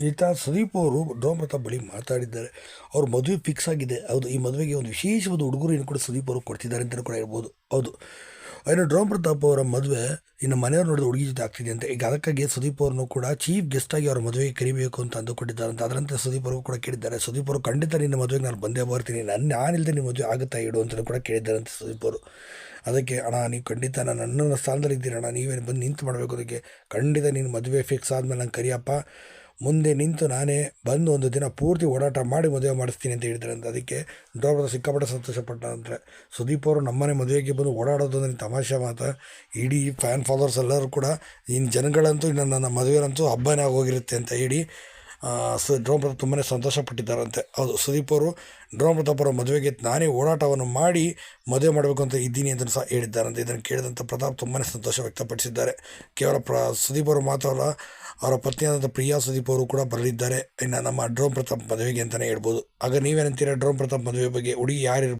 ಈತ ಸುದೀಪ್ ಅವರು ಪ್ರತಾಪ್ ಬಳಿ ಮಾತಾಡಿದ್ದಾರೆ. ಅವ್ರ ಮದುವೆ ಫಿಕ್ಸ್ ಆಗಿದೆ. ಹೌದು, ಈ ಮದುವೆಗೆ ಒಂದು ವಿಶೇಷವಾದ ಏನು ಕೂಡ ಸುದೀಪ್ ಅವರು ಕೊಡ್ತಿದ್ದಾರೆ ಅಂತಲೂ ಕೂಡ ಹೇಳ್ಬೋದು. ಹೌದು. ಇನ್ನು ಡ್ರೋಮ್ ಪ್ರತಾಪ್ ಅವರ ಮದುವೆ ಇನ್ನು ಮನೆಯವ್ರು ನೋಡಿದ ಹುಡುಗಿ ಜೊತೆ ಆಗ್ತಿದೆ ಅಂತ. ಈಗ ಅದಕ್ಕಾಗಿ ಸುದೀಪ್ ಅವ್ರನ್ನು ಕೂಡ ಚೀಫ್ ಆಗಿ ಅವರ ಮದುವೆಗೆ ಕರಿಬೇಕು ಅಂತ ಅಂದುಕೊಂಡಿದ್ದಾರೆ ಅಂತ. ಅದರಂತೆ ಸುದೀಪ್ ಅವರು ಕೂಡ ಕೇಳಿದ್ದಾರೆ. ಸುದೀಪ್ ಅವರು ಖಂಡಿತ ನಿನ್ನ ಮದುವೆಗೆ ನಾನು ಬಂದೇ ಬರ್ತೀನಿ. ನನ್ನ ನಾನಿಲ್ಲದೆ ನಿಮ್ಮ ಮದುವೆ ಆಗುತ್ತಾ ಇಡು ಅಂತಲೂ ಕೂಡ ಕೇಳಿದ್ದಾರೆ ಅಂತ ಸುದೀಪ್ ಅವರು. ಅದಕ್ಕೆ, ಅಣ್ಣ, ನೀವು ಖಂಡಿತ ನಾನು ನನ್ನ ಸ್ಥಾನದಲ್ಲಿ ಇದ್ದೀರಣ್ಣ ನೀವೇನು ಬಂದು ನಿಂತು ಮಾಡಬೇಕು ಅದಕ್ಕೆ? ಖಂಡಿತ ನೀನು ಮದುವೆ ಫಿಕ್ಸ್ ಆದಮೇಲೆ ನಂಗೆ ಕರಿಯಪ್ಪ. ಮುಂದೆ ನಿಂತು ನಾನೇ ಬಂದು ಒಂದು ದಿನ ಪೂರ್ತಿ ಓಡಾಟ ಮಾಡಿ ಮದುವೆ ಮಾಡಿಸ್ತೀನಿ ಅಂತ ಹೇಳಿದ್ರೆ ಅಂತ ಅದಕ್ಕೆ ಡ್ರೈವರ್ ಸಿಕ್ಕಾಪಟ್ಟೆ ಸಂತೋಷಪಟ್ಟ ಅಂದರೆ ಸುದೀಪ್ ಅವರು ನಮ್ಮನೆ ಮದುವೆಗೆ ಬಂದು ಓಡಾಡೋದು ಅಂದರೆ ತಮಾಷೆ ಮಾತು ಇಡೀ ಫ್ಯಾನ್ ಫಾಲೋವರ್ಸ್ ಎಲ್ಲರೂ ಕೂಡ ಇನ್ನು ಜನಗಳಂತೂ ಇನ್ನು ನನ್ನ ಮದುವೆನಂತೂ ಹಬ್ಬನೇ ಆಗೋಗಿರುತ್ತೆ ಅಂತ ಹೇಳಿ ಸು ಡ್ರೋಮ್ ಪ್ರತಾಪ್ ತುಂಬಾ ಸಂತೋಷಪಟ್ಟಿದ್ದಾರಂತೆ. ಹೌದು, ಸುದೀಪ್ ಅವರು ಡ್ರೋಮ್ ಪ್ರತಾಪ್ ಅವರ ಮದುವೆಗೆ ನಾನೇ ಓಡಾಟವನ್ನು ಮಾಡಿ ಮದುವೆ ಮಾಡಬೇಕು ಅಂತ ಇದ್ದೀನಿ ಅಂತ ಸಹ ಹೇಳಿದ್ದಾರಂತೆ. ಇದನ್ನು ಕೇಳಿದಂಥ ಪ್ರತಾಪ್ ತುಂಬಾ ಸಂತೋಷ ವ್ಯಕ್ತಪಡಿಸಿದ್ದಾರೆ. ಕೇವಲ ಪ್ರ, ಸುದೀಪ್ ಅವರು ಮಾತ್ರವಲ್ಲ ಅವರ ಪತ್ನಿಯಾದಂಥ ಪ್ರಿಯಾ ಸುದೀಪ್ ಅವರು ಕೂಡ ಬರಲಿದ್ದಾರೆ. ಇನ್ನು ನಮ್ಮ ಡ್ರೋನ್ ಪ್ರತಾಪ್ ಮದುವೆಗೆ ಅಂತಲೇ ಹೇಳ್ಬೋದು. ಆಗ ನೀವೇನಂತೀರ ಡ್ರೋನ್ ಪ್ರತಾಪ್ ಮದುವೆ ಬಗ್ಗೆ? ಹುಡುಗಿ ಯಾರು